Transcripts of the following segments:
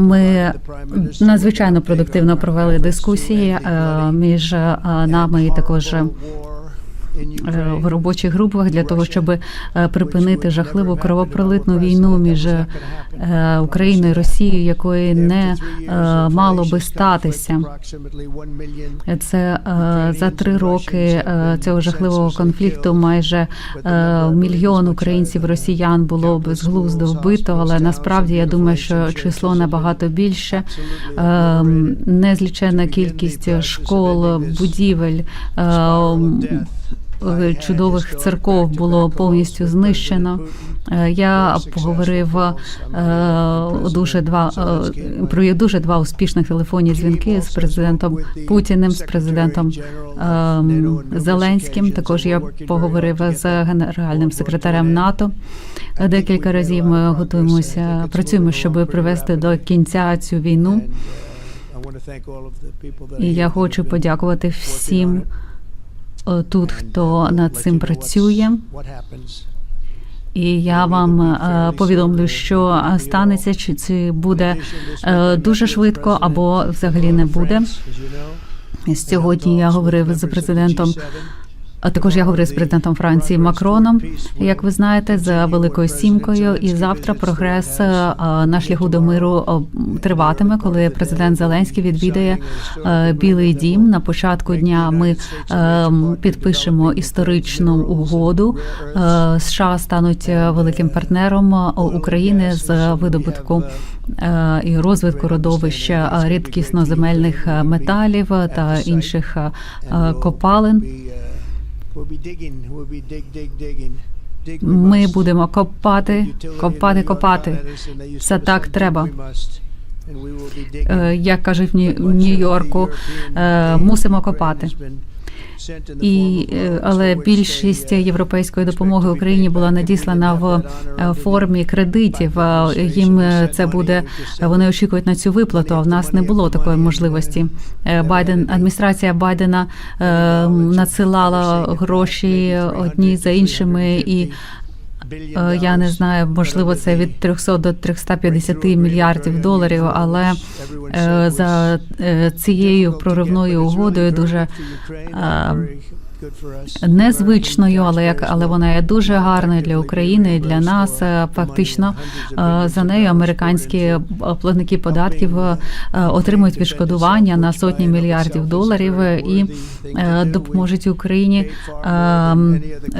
Ми надзвичайно продуктивно провели дискусії е, між е, нами і також в робочих групах для того, щоб е, припинити жахливу кровопролитну війну між е, Україною і Росією, якої не е, мало би статися. Це за три роки цього жахливого конфлікту. Майже мільйон українців, росіян було безглуздо вбито, але насправді я думаю, що число набагато більше. Е, Незліченна кількість школ, будівель. Е, Чудових церков було повністю знищено. Е, Я поговорив е, дуже два про дуже два успішних телефонні дзвінки з президентом Путіним, з президентом ем, Зеленським. Також я поговорив з генеральним секретарем НАТО. Декілька разів ми готуємося, працюємо, щоб привести до кінця цю війну. І я хочу подякувати всім тут, хто над цим працює. І я вам е, повідомлю, що станеться, чи це буде е, дуже швидко або взагалі не буде. Сьогодні я говорив з президентом. А також я говорив з президентом Франції Макроном, як ви знаєте, за великою сімкою. І завтра прогрес е, на шляху до миру е, триватиме, коли президент Зеленський відвідає е, Білий Дім. На початку дня ми підпишемо історичну угоду. США стануть великим партнером України з видобутку. І розвитку родовища рідкісноземельних металів та інших копалин. Ми будемо копати, копати, копати. Це так треба. Е, Як кажуть в Нью-Йорку, е, мусимо копати. І е, але більшість європейської допомоги Україні була надіслана в е, формі кредитів. Їм е, це буде вони очікують на цю виплату. А в нас не було такої можливості. Байден адміністрація Байдена надсилала гроші одні за іншими і. Е, Я не знаю, можливо, це від 300 до 350 мільярдів доларів, але е, за е, цією проривною угодою дуже е, незвичною, але як але вона є дуже гарною для України і для нас. Е, Фактично е, за нею американські платники податків е, отримують відшкодування на сотні мільярдів доларів і допоможуть Україні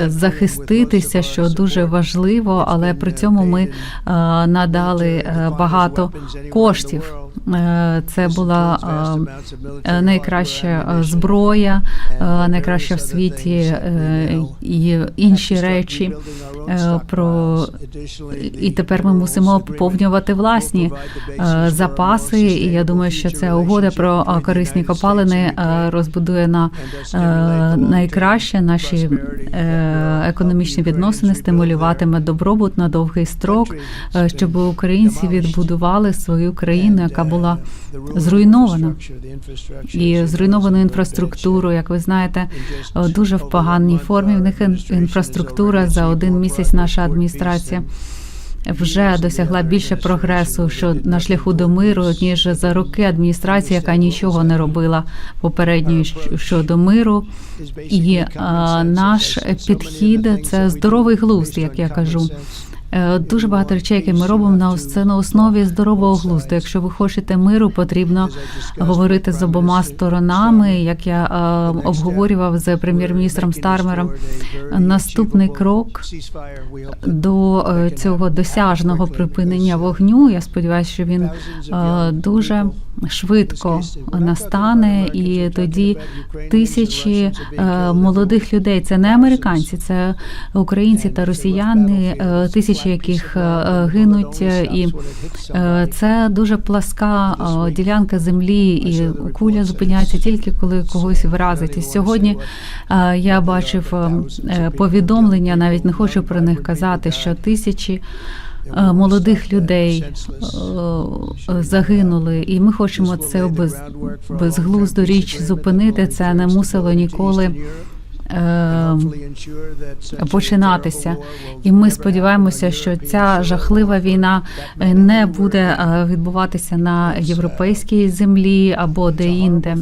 захиститися, що дуже важливо, але при цьому ми надали багато коштів. Е, Це була е, найкраща е, зброя, е, найкраща в світі і інші речі. Про і тепер ми мусимо поповнювати власні запаси. І я думаю, що ця угода про корисні копалини розбудує на найкраще наші економічні відносини, стимулюватиме добробут на довгий строк, щоб українці відбудували свою країну, яка була зруйнована. І зруйновану інфраструктуру, як ви знаєте, дуже в поганій формі. В них інфраструктура за один місяць. Наша адміністрація вже досягла більше прогресу що на шляху до миру, ніж за роки адміністрації, яка нічого не робила попередньої щодо миру. І е, наш підхід це здоровий глузд, як я кажу. Е, Дуже багато речей, які ми робимо на це на основі здорового глузду. Якщо ви хочете миру, потрібно говорити з обома сторонами. Як я е, обговорював з прем'єр-міністром Стармером, наступний крок до е, цього досяжного припинення вогню. Я сподіваюся, що він дуже швидко настане, і тоді тисячі е, молодих людей. Це не американці, це українці та росіяни, е, тисячі яких е, гинуть, і це дуже пласка ділянка землі, і куля зупиняється тільки коли когось вразить. І сьогодні я бачив повідомлення, навіть не хочу про них казати, що тисячі. Е, Молодих людей е, загинули, і ми хочемо це без, безглузду річ зупинити. Це не мусило ніколи е, починатися. І ми сподіваємося, що ця жахлива війна е, не буде е, відбуватися на європейській землі або де-інде.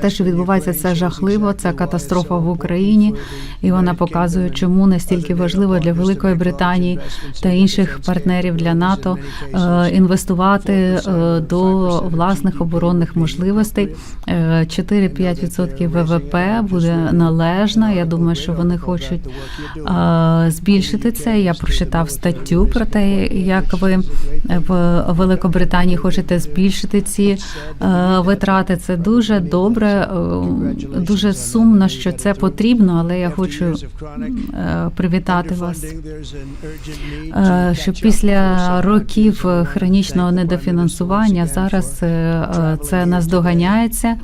Те, що відбувається, це жахливо. Це катастрофа в Україні, і вона показує, чому настільки важливо для Великої Британії та інших партнерів для НАТО е, інвестувати е, до власних оборонних можливостей. Е, 4-5% ВВП буде належно. Я думаю, що вони хочуть е, збільшити це. Я прочитав статтю про те, як ви в Великобританії хочете збільшити ці е, витрати. Це дуже добре, е, дуже сумно, що це потрібно, але я хочу е, привітати вас. Що після років хронічного недофінансування зараз це наздоганяється.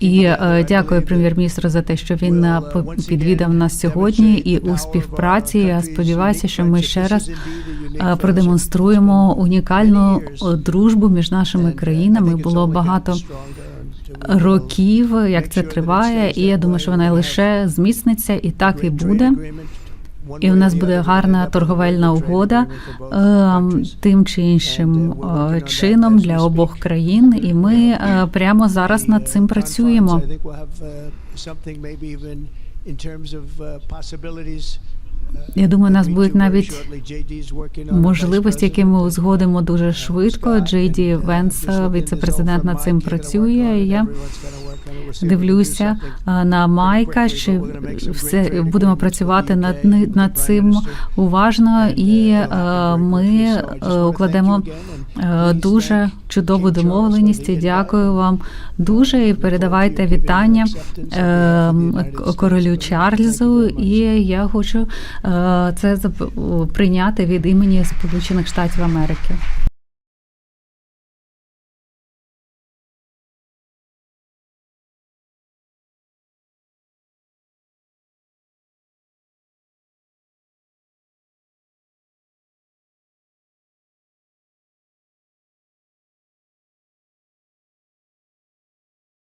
І дякую прем'єр-міністру за те, що він підвідав нас сьогодні і у співпраці. Я сподіваюся, що ми ще раз продемонструємо унікальну е, дружбу між нашими країнами. Було багато років, як це триває, і я думаю, що вона лише зміцниться, і так і буде. І в нас буде гарна торговельна угода е, тим чи іншим е, чином для обох країн, і ми е, прямо зараз над цим працюємо. Я думаю, у нас будуть навіть можливості, які ми узгодимо дуже швидко. Джей Ді Венс, віце-президент, над цим працює. і Я дивлюся на Майка. Чи все будемо працювати над над цим уважно, і ми е, укладемо дуже чудову домовленість. Дякую вам дуже і передавайте вітання е, королю Чарльзу. І я хочу е, це прийняти від імені Сполучених Штатів Америки.